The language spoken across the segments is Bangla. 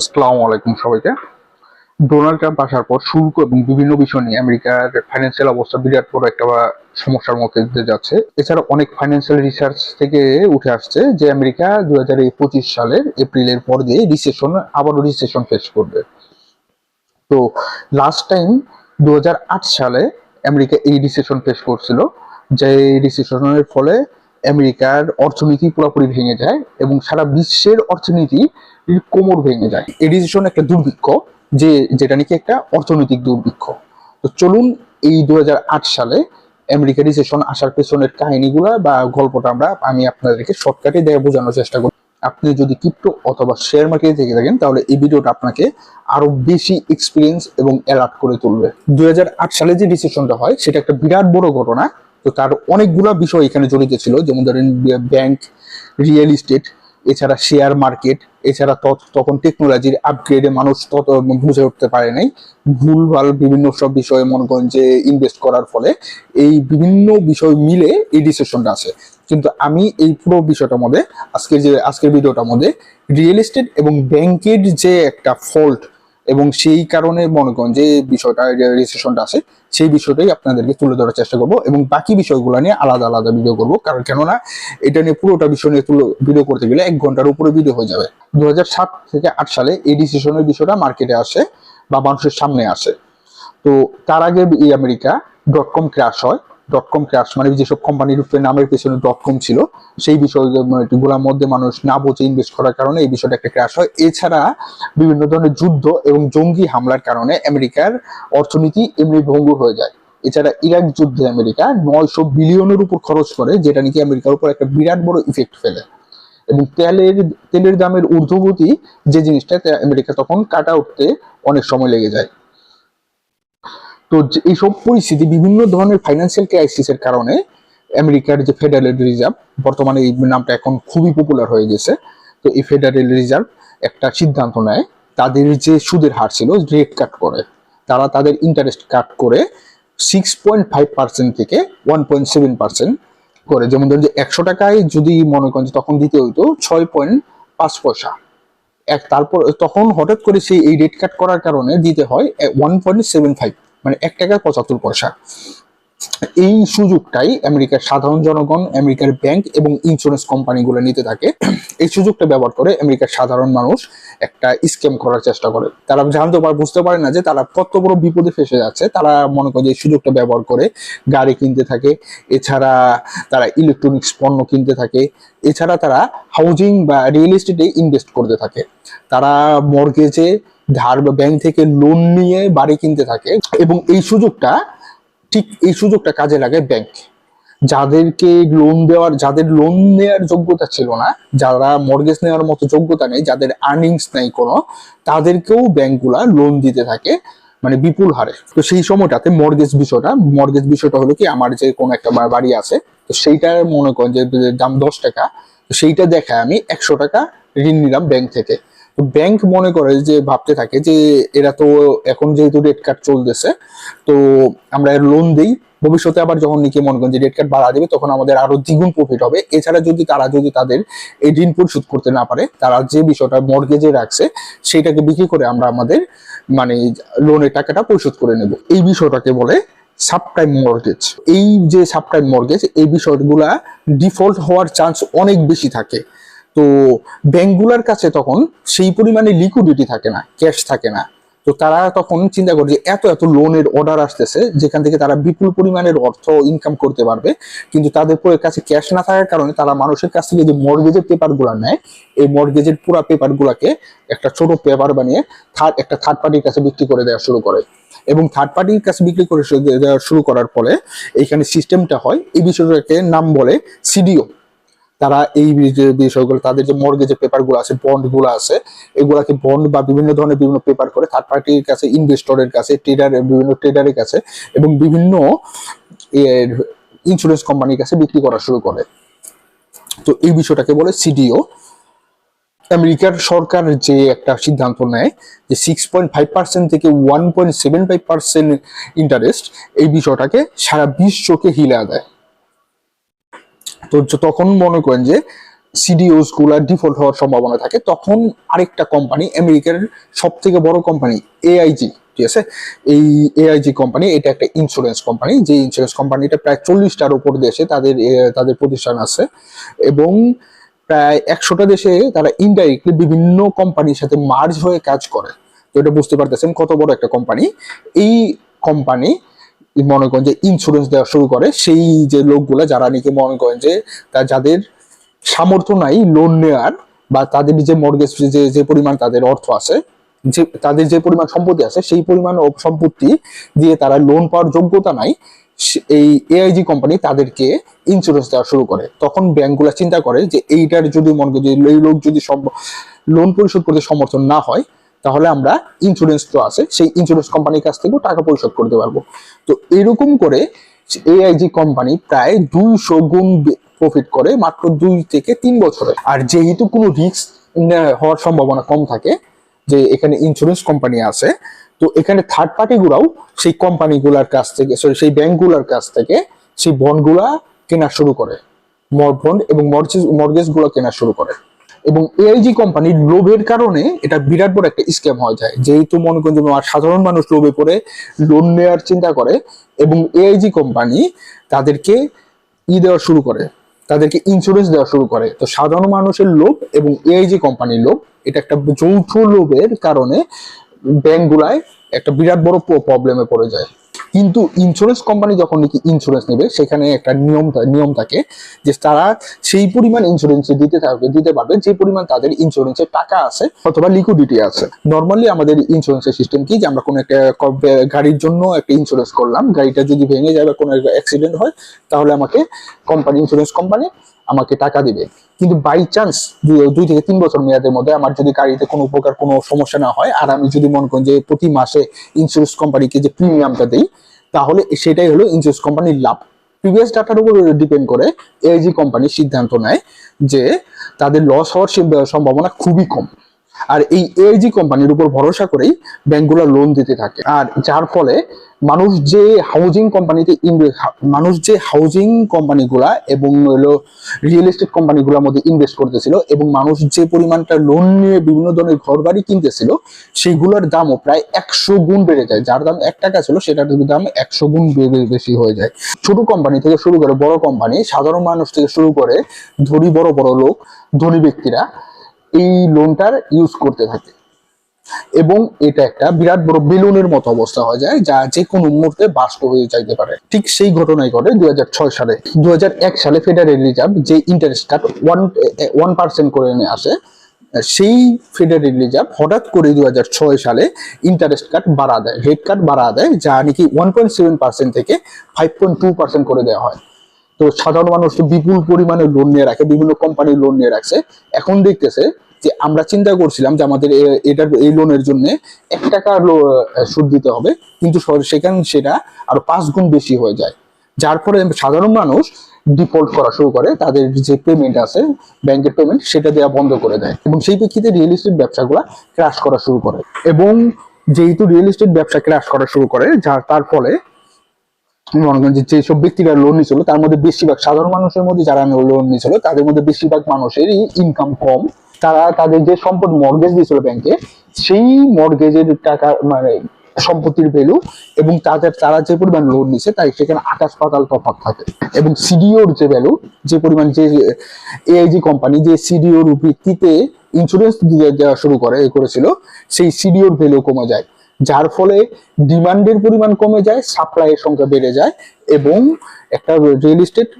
আসসালামু আলাইকুম সবাইকে। ডোনাল্ড ট্রাম্প আসার পর শুল্ক এবং বিভিন্ন বিষয় নিয়ে আমেরিকার ফাইন্যান্সিয়াল অবস্থা বিরাট বড় একটা সমস্যার মধ্যে দিয়ে যাচ্ছে। এছাড়া অনেক ফাইন্যান্সিয়াল রিসার্চ থেকে উঠে আসছে যে আমেরিকা দু হাজার পঁচিশ সালের এপ্রিলের পর দিয়ে রিসেশন আবারও রিসেশন ফেস করবে। তো লাস্ট টাইম দু হাজার আট সালে আমেরিকা এই রিসেশন ফেস করছিল। যে রিসেশনের ফলে আমেরিকার অর্থনীতি পুরোপুরি ভেঙে যায় এবং সারা বিশ্বের অর্থনীতি কোমর ভেঙে যায়। এই রিসেশন একটা দুর্ভিক্ষ যে, যেটা নাকি একটা অর্থনৈতিক দুর্ভিক্ষ। তো চলুন এই দুহাজার আট সালে আমেরিকা রিসেশন আসার পেছনের কাহিনীগুলা বা গল্পটা আমরা, আমি আপনাদেরকে শর্টকাটে দেখে বোঝানোর চেষ্টা করি। আপনি যদি ক্রিপ্টো অথবা শেয়ার মার্কেটে থেকে থাকেন, তাহলে এই ভিডিওটা আপনাকে আরও বেশি এক্সপিরিয়েন্স এবং অ্যালার্ট করে তুলবে। দুই হাজার আট সালে যে ডিসিশনটা হয়, সেটা একটা বিরাট বড় ঘটনা। তো তার অনেকগুলা বিষয় এখানে জড়িত ছিল। যেমন ধরেন ব্যাংক রিয়েল ইস্টেট এছাড়া শেয়ার মার্কেট এছাড়া তখন টেকনোলজির আপগ্রেডে মানুষ তত বুঝে উঠতে পারে নাই। ভুলভাল বিভিন্ন সব বিষয়ে মনে করেন যে ইনভেস্ট করার ফলে এই বিভিন্ন বিষয় মিলে এই ডিসিশনটা আছে কিন্তু আমি এই পুরো বিষয়টার মধ্যে, আজকের যে আজকের ভিডিওটার মধ্যে রিয়েল এস্টেট এবং ব্যাংকের যে একটা ফল্ট এবং সেই কারণে মনে করেন যে বিষয়টা রেজিস্ট্রেশনটা আছে, সেই বিষয়টাই আপনাদেরকে তুলে ধরার চেষ্টা করব এবং বাকি বিষয়গুলো নিয়ে আলাদা আলাদা ভিডিও করব। কারণ কেননা, এটা নিয়ে পুরোটা বিষয় নিয়ে তুলে ভিডিও করতে গেলে এক ঘণ্টার উপরে ভিডিও হয়ে যাবে। দু থেকে আট সালে এই ডিসিশনের বিষয়টা মার্কেটে আসে বা মানুষের সামনে আসে। তো তার আগে আমেরিকা ডট কম ক্র্যাশ হয়। ডট কম ক্র্যাশ মানে যেসব কোম্পানির নামের পেছনে ডট কম ছিল, সেই বিষয়গুলোর মধ্যে মানুষ না বুঝে ইনভেস্ট করার কারণে এই বিষয়টা একটা ক্র্যাশ হয়। এছাড়া বিভিন্ন ধরনের যুদ্ধ এবং জঙ্গি হামলার কারণে আমেরিকার অর্থনীতি এমনি ভঙ্গুর হয়ে যায়। এছাড়া ইরাক যুদ্ধে আমেরিকা নয়শো বিলিয়নের উপর খরচ করে, যেটা নাকি আমেরিকার উপর একটা বিরাট বড় ইফেক্ট ফেলে। এবং তেলের তেলের দামের ঊর্ধ্বগতি যে জিনিসটা আমেরিকা তখন কাটা উঠতে অনেক সময় লেগে যায়। তো এইসব পরিস্থিতি বিভিন্ন ধরনের ফাইন্যান্সিয়াল ক্রাইসিসের কারণে আমেরিকার যে ফেডারেল রিজার্ভ বর্তমানে এই নামটা এখন খুবই পপুলার হয়ে গেছে। তো এই ফেডারেল রিজার্ভ একটা সিদ্ধান্ত নেয়, তাদের যে সুদের হার ছিল রেট কাট করে। তারা তাদের ইন্টারেস্ট কাট করে সিক্স পয়েন্ট ফাইভ পার্সেন্ট থেকে ওয়ান পয়েন্ট সেভেন পার্সেন্ট করে। যেমন ধরুন যে একশো টাকায় যদি মনে করেন তখন দিতে হইতো ছয় পয়েন্ট পাঁচ পয়সা। এক তারপর তখন হঠাৎ করে সেই এই রেট কাট করার কারণে দিতে হয় ওয়ান পয়েন্ট সেভেন ফাইভ মানে এক টাকা পঁচাত্তর পয়সা। এই সুযোগটাই আমেরিকার সাধারণ জনগণ, আমেরিকার ব্যাংক এবং ইন্স্যুরেন্স কোম্পানিগুলো নিতে থাকে। এই সুযোগটা ব্যবহার করে আমেরিকার সাধারণ মানুষ একটা স্ক্যাম করার চেষ্টা করে। তারা জানতে পারে, বুঝতে পারে না যে তারা কত বড় বিপদে ফেসে যাচ্ছে। তারা মনে করে যে এই সুযোগটা ব্যবহার করে গাড়ি কিনতে থাকে, এছাড়া তারা ইলেকট্রনিক্স পণ্য কিনতে থাকে, এছাড়া তারা হাউজিং বা রিয়েল এস্টেটে ইনভেস্ট করতে থাকে। তারা মর্গেজে ধার বা ব্যাংক থেকে লোন নিয়ে বাড়ি কিনতে থাকে এবং এই সুযোগটা ঠিক এই সুযোগটা কাজে লাগে ব্যাংক যাদেরকে লোন দেওয়ার, যাদের লোন নেওয়ার যোগ্যতা ছিল না, যারা মর্গেজ নেওয়ার মতো যোগ্যতা নেই, যাদের আর্নিংস নেই কোনো, তাদেরকেও ব্যাংকগুলা লোন দিতে থাকে মানে বিপুল হারে। তো সেই সময়টাতে মর্গেজ বিষয়টা মর্গেজ বিষয়টা হলো কি, আমার যে কোনো একটা বাড়ি আছে, তো সেইটার মনে করেন যে দাম দশ টাকা সেইটা দেখায় আমি একশো টাকা ঋণ নিলাম ব্যাংক থেকে। ব্যাংক মনে করে যে, ভাবতে থাকে যে, এরা তো এখন যেহেতু রেট কার্ড চলতেছে, তো আমরা লোন দিই। ভবিষ্যতে আবার যখন নাকি মনে করেন যে রেট কার্ড বাড়া দেবে, তখন আমাদের আরও দ্বিগুণ প্রফিট হবে। এছাড়া যদি তারা, যদি তাদের এই ঋণ পরিশোধ করতে না পারে, তারা যে বিষয়টা মর্গেজে রাখছে, সেটাকে বিক্রি করে আমরা আমাদের মানে লোনের টাকাটা পরিশোধ করে নেব। এই বিষয়টাকে বলে সাবপ্রাইম মর্গেজ এই যে সাবপ্রাইম মর্গেজ এই বিষয়গুলা ডিফল্ট হওয়ার চান্স অনেক বেশি থাকে। তো ব্যাংকগুলোর কাছে তখন সেই পরিমাণে লিকুইডিটি থাকে না ক্যাশ থাকে না। তো তারা তখন চিন্তা করে যে এত এত লোনের অর্ডার আসতেছে, যেখান থেকে তারা বিপুল পরিমাণের অর্থ ইনকাম করতে পারবে। কিন্তু তাদের কাছে ক্যাশ না থাকার কারণে তারা মানুষের কাছ থেকে যে মর্গেজের পেপারগুলা নেয়, এই মর্গেজের পুরো পেপার গুলাকে একটা ছোট পেপার বানিয়ে থার্ড একটা থার্ড পার্টির কাছে বিক্রি করে দেওয়া শুরু করে। এবং থার্ড পার্টির কাছে বিক্রি করে দেওয়া শুরু করার ফলে এইখানে সিস্টেমটা হয়, এই বিষয়টাকে নাম বলে সিডিও তারা এই বিষয়গুলো, তাদের যে মর্গেজের পেপারগুলো আছে বন্ডগুলো আছে, এগুলাকে বন্ড বা বিভিন্ন ধরনের বিভিন্ন পেপার করে থার্ড পার্টির কাছে ইনভেস্টরের কাছে ট্রেডার বিভিন্ন ট্রেডারের কাছে এবং বিভিন্ন ইন্স্যুরেন্স কোম্পানির কাছে বিক্রি করা শুরু করে। তো এই বিষয়টাকে বলে সিডিও আমেরিকার সরকার যে একটা সিদ্ধান্ত নেয় যে সিক্স পয়েন্ট ফাইভ পার্সেন্ট থেকে one point seven five percent interest এই বিষয়টাকে সারা বিশ্বকে হিলা দেয়। তো তখন মনে করেন যে সিডিওসগুলা ডিফল্ট হওয়ার সম্ভাবনা থাকে। তখন আরেকটা কোম্পানি আমেরিকার সব থেকে বড় কোম্পানি এআইজি ঠিক আছে? এই এআইজি কোম্পানি এটা একটা ইন্স্যুরেন্স কোম্পানি যে ইন্স্যুরেন্স কোম্পানিটা প্রায় চল্লিশটার উপর দেশে তাদের তাদের প্রতিষ্ঠান আছে এবং প্রায় একশোটা দেশে তারা ইনডাইরেক্টলি বিভিন্ন কোম্পানির সাথে মার্জ হয়ে কাজ করে। তো এটা বুঝতে পারতেছেন কত বড় একটা কোম্পানি এই কোম্পানি মনে করেন যে ইন্স্যুরেন্স দেওয়া শুরু করে, সেই যে লোকগুলা যারা নাকি মনে করেন যে যাদের সামর্থ্য নাই লোন নেওয়ার বা তাদের যে মর্গেজ যে যে পরিমাণ তাদের অর্থ আছে, যে, তাদের যে পরিমাণ সম্পত্তি আছে, সেই পরিমাণ সম্পত্তি দিয়ে তারা লোন পাওয়ার যোগ্যতা নাই এই এআইজি কোম্পানি তাদেরকে ইন্স্যুরেন্স দেওয়া শুরু করে। তখন ব্যাংকগুলো চিন্তা করে যে এইটার যদি মনে করি লোক যদি সব লোন পরিশোধ করতে সমর্থন না হয় তাহলে আমরা ইন্স্যুরেন্স তো আছে, সেই ইন্স্যুরেন্স কোম্পানির কাছ থেকেও টাকা পরিশোধ করতে পারব। তো এরকম করে এআইজি কোম্পানি প্রায় দুইশো গুণ প্রফিট করে মাত্র দুই থেকে তিন বছরে। আর যেহেতু কোনো রিস্ক হওয়ার সম্ভাবনা কম থাকে, যে এখানে ইন্স্যুরেন্স কোম্পানি আছে, তো এখানে থার্ড পার্টি গুলাও সেই কোম্পানিগুলার কাছ থেকে সরি সেই ব্যাংকগুলার কাছ থেকে সেই বন্ডগুলা কেনা শুরু করে। বন্ড এবং মর্গেজগুলো কেনা শুরু করে। এবং এআইজি কোম্পানির লোভের কারণে এটা বিরাট বড় একটা স্ক্যাম হয়ে যায়। যেহেতু মনে করেন যে আর সাধারণ মানুষ লোভে পড়ে লোন নেওয়ার চিন্তা করে এবং এআইজি কোম্পানি তাদেরকে ই দেওয়া শুরু করে, তাদেরকে ইন্স্যুরেন্স দেওয়া শুরু করে। তো সাধারণ মানুষের লোভ এবং এআইজি কোম্পানির লোভ, এটা একটা যৌথ লোভের কারণে ব্যাংকগুলায় একটা বিরাট বড় প্রবলেমে পড়ে যায়। কিন্তু ইন্স্যুরেন্স কোম্পানি যখন নাকি ইন্স্যুরেন্স নেবে, সেখানে একটা নিয়ম নিয়ম থাকে যে তারা সেই পরিমাণ ইন্স্যুরেন্স দিতে থাকবে দিতে পারবে, যে পরিমাণ তাদের ইন্স্যুরেন্সের টাকা আছে অথবা লিকুইডিটি আছে। নর্মালি আমাদের ইন্স্যুরেন্সের সিস্টেম কি যে আমরা কোনো একটা গাড়ির জন্য একটা ইন্স্যুরেন্স করলাম, গাড়িটা যদি ভেঙে যায় বা কোনো অ্যাক্সিডেন্ট হয়, তাহলে আমাকে কোম্পানি ইন্স্যুরেন্স কোম্পানি আমাকে টাকা দিবে। কিন্তু বাই চান্স দুই থেকে তিন বছর মেয়াদের মধ্যে আমার যদি গাড়িতে কোনো প্রকার কোনো সমস্যা না হয়, আর আমি যদি মনে করি যে প্রতি মাসে ইন্স্যুরেন্স কোম্পানিকে যে প্রিমিয়ামটা দিই, তাহলে সেটাই হলো ইন্স্যুরেন্স কোম্পানির লাভ। প্রিভিয়াস ডাটার উপর ডিপেন্ড করে এআইজি কোম্পানি সিদ্ধান্ত নেয় যে তাদের লস হওয়ার সম্ভাবনা খুবই কম। আর এই এআইজি কোম্পানির উপর ভরসা করেই ব্যাংকগুলো লোন দিতে থাকে। আর যার ফলে মানুষ যে হাউজিং কোম্পানিতে মানুষ যে হাউজিং কোম্পানিগুলা এবং হলো রিয়েল এস্টেট কোম্পানিগুলোর মধ্যে ইনভেস্ট করতেছিল এবং মানুষ যে পরিমাণটা লোন নিয়ে বিভিন্ন ধরনের ঘর বাড়ি কিনতেছিল, সেগুলোর দামও প্রায় একশো গুণ বেড়ে যায়। যার দাম এক টাকা ছিল, সেটার দাম একশো গুণ বেশি হয়ে যায়। ছোট কোম্পানি থেকে শুরু করে বড় কোম্পানি সাধারণ মানুষ থেকে শুরু করে ধনী বড় বড় লোক, ধনী ব্যক্তিরা এই লোনটার ইউজ করতে থাকে। এবং এটা একটা বিরাট বড় বেলুনের মতো অবস্থা হয়ে যায়, যা যে কোনো মুহূর্তে বাস্ট হয়ে যাইতে পারে। ঠিক সেই ঘটনাই ঘটে দুই হাজার ছয় সালে। দুই হাজার এক সালে ফেডারেল রিজার্ভ যে ইন্টারেস্ট কাট ওয়ান পার্সেন্ট করে নিয়ে আসে সেই ফেডারেল রিজার্ভ হঠাৎ করে দুই হাজার ছয় সালে ইন্টারেস্ট কাট বাড়া দেয় রেট কাট বাড়া দেয়, যা নাকি ওয়ান থেকে ফাইভ করে দেওয়া হয়। তো সাধারণ মানুষ বিপুল পরিমাণে লোন নিয়ে রাখে, বিভিন্ন কোম্পানির লোন নিয়ে রাখছে। এখন দেখতেছে যে আমরা চিন্তা করছিলাম যে আমাদের এটার, এই লোনের জন্য এক টাকা সুদ দিতে হবে। কিন্তু সেখানে, সেটা আরও পাঁচ গুণ বেশি হয়ে যায়। যার ফলে সাধারণ মানুষ ডিফল্ট করা শুরু করে, তাদের যে পেমেন্ট আছে, ব্যাংকের পেমেন্ট সেটা দেওয়া বন্ধ করে দেয়। এবং সেই প্রেক্ষিতে রিয়েল এস্টেট ব্যবসাগুলো ক্রাশ করা শুরু করে। এবং যেহেতু রিয়েল এস্টেট ব্যবসা ক্রাশ করা শুরু করে, যার, তার ফলে মনে করেন যে যেসব ব্যক্তিরা লোন নিয়েছিল তার মধ্যে বেশিরভাগ সাধারণ মানুষের মধ্যে যারা লোন নিয়েছিল তাদের মধ্যে বেশিরভাগ মানুষেরই ইনকাম কম। তারা তাদের যে সম্পদ মর্গেজ দিয়েছিল ব্যাংকে সেই মর্গেজের টাকা মানে সম্পত্তির ভ্যালু এবং তাদের তারা যে পরিমাণ লোন নিছে তাই সেখানে আকাশ পাতাল তফাৎ থাকে। এবং সিডিওর যে ভ্যালু যে পরিমাণ যে এআইজি কোম্পানি যে সিডিওর ভিত্তিতে ইন্স্যুরেন্স দেওয়া শুরু করে, এ করেছিল, সেই সিডিওর ভ্যালু কমে যায়। যার ফলে ডিমান্ডের পরিমাণ কমে যায় সাপ্লাইয়ের সংখ্যা বেড়ে যায় এবং একটা রিয়েল এস্টেট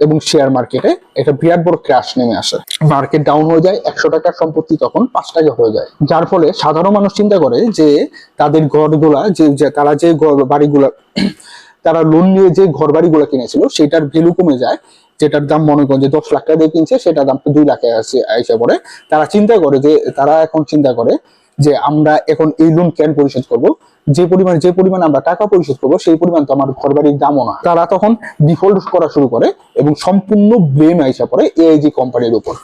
এবং শেয়ার মার্কেটে একটা বিরাট বড় ক্র্যাশ নেমে আসে। মার্কেট ডাউন হয়ে যায়, একশো টাকার সম্পত্তি তখন পাঁচ টাকা হয়ে যায়। যার ফলে সাধারণ মানুষ চিন্তা করে যে, তাদের ঘরগুলা যে তারা যে ঘর- বাড়িগুলা, তারা লোন নিয়ে যে ঘর বাড়িগুলো কিনেছিল, সেটার ভ্যালু কমে যায়। যেটার দাম মনে করেন যে দশ লাখ টাকা দিয়ে কিনছে, সেটার দাম দুই লাখে এসে পড়ে। তারা চিন্তা করে যে, তারা এখন চিন্তা করে যে আমরা এখন এই লোন কেন পরিশোধ করব? যে পরিমাণ যে পরিমাণ আমরা টাকা পরিশোধ করব, সেই পরিমাণ তো আমার ঘর বাড়ির দামও না। তারা তখন ডিফল্ট করা শুরু করে এবং সম্পূর্ণ ব্লেম আইসা পড়ে এআইজি কোম্পানির উপর।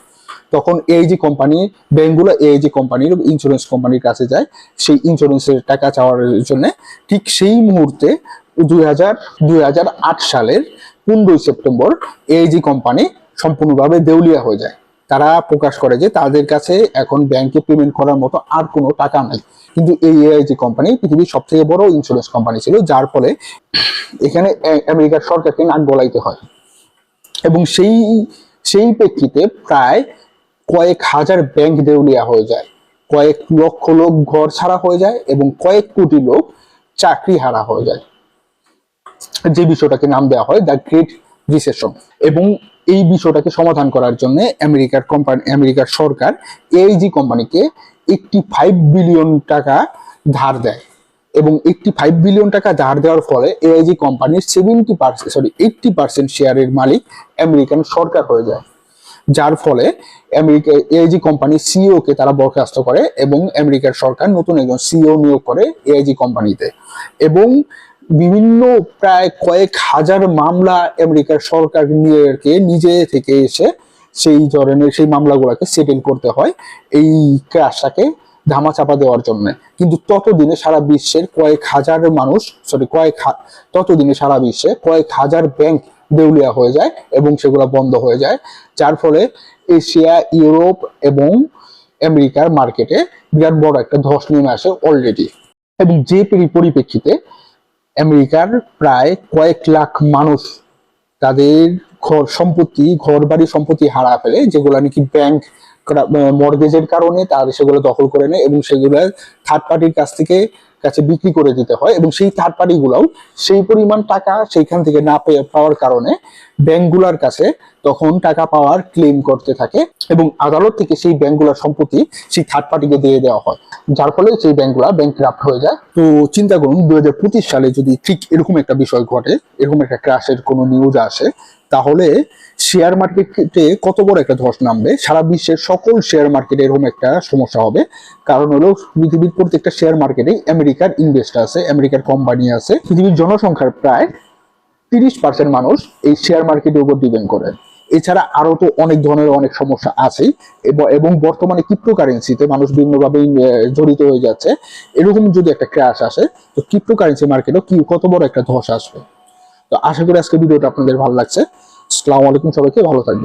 তখন এআইজি কোম্পানি ব্যাংকগুলো এআইজি কোম্পানির ইন্স্যুরেন্স কোম্পানির কাছে যায়, সেই ইন্স্যুরেন্সের টাকা চাওয়ার জন্য। ঠিক সেই মুহূর্তে দুই হাজার সালের পনেরোই সেপ্টেম্বর এআইজি কোম্পানি সম্পূর্ণভাবে দেউলিয়া হয়ে যায়। তারা প্রকাশ করে যে তাদের কাছে এখন ব্যাংকে পেমেন্ট করার মতো আর কোনো টাকা নাই। কিন্তু এই এআইজি কোম্পানি পৃথিবীর সবথেকে বড় ইন্স্যুরেন্স কোম্পানি ছিল, যার ফলে এখানে আমেরিকার সরকারকে নাক গলাইতে হয়। এবং সেই সেই প্রেক্ষিতে প্রায় কয়েক হাজার ব্যাংক দেউলিয়া হয়ে যায়। কয়েক লক্ষ লোক ঘর ছাড়া হয়ে যায় এবং কয়েক কোটি লোক চাকরি হারা হয়ে যায়। যে বিষয়টাকে নাম দেওয়া হয় দ্য গ্রেট রিসেশন এবং এই বিষয়টাকে সমাধান করার জন্য আমেরিকার কোম্পানি আমেরিকার সরকার এইজি কোম্পানিকে একটি ফাইভ বিলিয়ন টাকা ধার দেয়। এবং এইটটি ফাইভ বিলিয়ন টাকা ধার দেওয়ার ফলে এআইজি কোম্পানির seventy percent sorry eighty percent শেয়ারের মালিক আমেরিকান সরকার হয়ে যায়। যার ফলে আমেরিকা এআইজি কোম্পানির সিইও কে তারা বরখাস্ত করে এবং আমেরিকার সরকার নতুন একজন সিইও নিয়োগ করে এআইজি কোম্পানিতে এবং বিভিন্ন প্রায় কয়েক হাজার মামলা আমেরিকার সরকার নিয়ে নিজে থেকে এসে সেই ধরনের সেই মামলাগুলোকে সেটেল করতে হয় এই ক্রাশটাকে ধামাচাপা দেওয়ার জন্য। কিন্তু ততদিনে সারা বিশ্বের কয়েক হাজার মানুষ সরি কয়েক ততদিনে সারা বিশ্বে কয়েক হাজার ব্যাংক দেউলিয়া হয়ে যায় এবং সেগুলো বন্ধ হয়ে যায়। যার ফলে এশিয়া, ইউরোপ এবং আমেরিকার মার্কেটে বিরাট বড় একটা ধস নেমে আসে অলরেডি এবং যে পরিপ্রেক্ষিতে আমেরিকার প্রায় কয়েক লাখ মানুষ তাদের ঘর সম্পত্তি ঘর বাড়ি সম্পত্তি হারা ফেলে, যেগুলো নাকি ব্যাংক মর্গেজের কারণে তার সেগুলো দখল করে নেয় এবং সেগুলো থার্ড পার্টির কাছ থেকে কাছে বিক্রি করে দিতে হয় এবং সেই থার্ড পার্টি গুলাও সেই পরিমাণ টাকা সেইখান থেকে না পেয়ে, পাওয়ার কারণে ব্যাংকগুলোর কাছে তখন টাকা পাওয়ার ক্লেম করতে থাকে এবং আদালত থেকে সেই ব্যাংকগুলোর সম্পত্তি সেই থার্ড পার্টিকে দিয়ে দেওয়া হয়। যার ফলে সেই ব্যাংকগুলা ব্যাংক হয়ে যায়। তো চিন্তা করুন দুই হাজার পঁচিশ সালে যদি ঠিক এরকম একটা বিষয় ঘটে, এরকম একটা ক্রাশের কোনো নিউজ আসে, তাহলে শেয়ার মার্কেটে কত বড় একটা ধস নামবে? সারা বিশ্বের সকল শেয়ার মার্কেটে এরকম একটা সমস্যা হবে। কারণ হলো, পৃথিবীর প্রত্যেকটা শেয়ার মার্কেটে আমেরিকার ইনভেস্ট আছে আমেরিকার কোম্পানি আছে। পৃথিবীর জনসংখ্যার প্রায় তিরিশ পার্সেন্ট মানুষ এই শেয়ার মার্কেটের উপর ডিপেন্ড করে। এছাড়া আরও তো অনেক ধরনের অনেক সমস্যা আছেই। এবং বর্তমানে ক্রিপ্টোকারেন্সিতে মানুষ বিভিন্নভাবে জড়িত হয়ে যাচ্ছে। এরকম যদি একটা ক্র্যাশ আসে, তো ক্রিপ্টোকারেন্সি মার্কেটও কি, কত বড় একটা ধস আসবে? তো আশা করি আজকে ভিডিওটা আপনাদের ভালো লাগছে। আসসালামু আলাইকুম সবাইকে, ভালো থাকবেন।